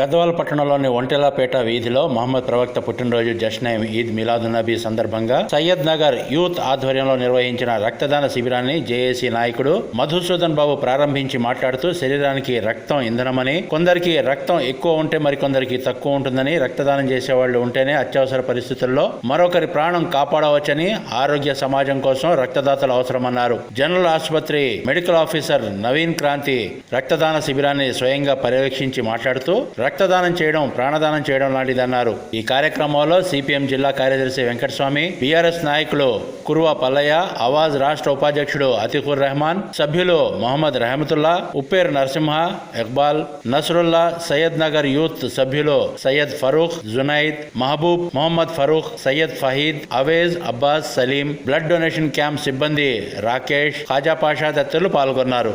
గద్వాల్ పట్టణంలోని ఒంటెలాపేట వీధిలో మహమ్మద్ ప్రవక్త పుట్టినరోజు జశ్నే ఈద్ మిలాదు నబీ సందర్భంగా సయ్యద్ నగర్ యూత్ ఆధ్వర్యంలో నిర్వహించిన రక్తదాన శిబిరాన్ని జేఏసీ నాయకుడు మధుసూదన్ బాబు ప్రారంభించి మాట్లాడుతూ శరీరానికి రక్తం ఇంధనమని కొందరికి రక్తం ఎక్కువ ఉంటే మరికొందరికి తక్కువ ఉంటుందని రక్తదానం చేసేవాళ్ళు ఉంటేనే అత్యవసర పరిస్థితుల్లో మరొకరి ప్రాణం కాపాడవచ్చని ఆరోగ్య సమాజం కోసం రక్తదాతలు అవసరమన్నారు. జనరల్ ఆసుపత్రి మెడికల్ ఆఫీసర్ నవీన్ క్రాంతి రక్తదాన శిబిరాన్ని స్వయంగా పర్యవేక్షించి మాట్లాడుతూ రక్తదానం చేయడం ప్రాణదానం చేయడం లాంటిది అన్నారు ఈ కార్యక్రమంలో సిపిఎం జిల్లా కార్యదర్శి వెంకటస్వామి బీఆర్ఎస్ నాయకులు కురువా పల్లయ్య అవాజ్ రాష్ట్ర ఉపాధ్యక్షుడు అతికుర్ రెహమాన్ సభ్యులు మొహమ్మద్ రెహమతుల్లా ఉప్పేర్ నరసింహ ఇక్బాల్ నసరుల్లా సయ్యద్ నగర్ యూత్ సభ్యులు Syed Farooq Junaid Mahboob Mohammed Farooq Syed Fahid Awez Abbas Saleem blood donation camp సిబ్బంది రాకేష్ ఖాజా పాషా తదితరులు పాల్గొన్నారు.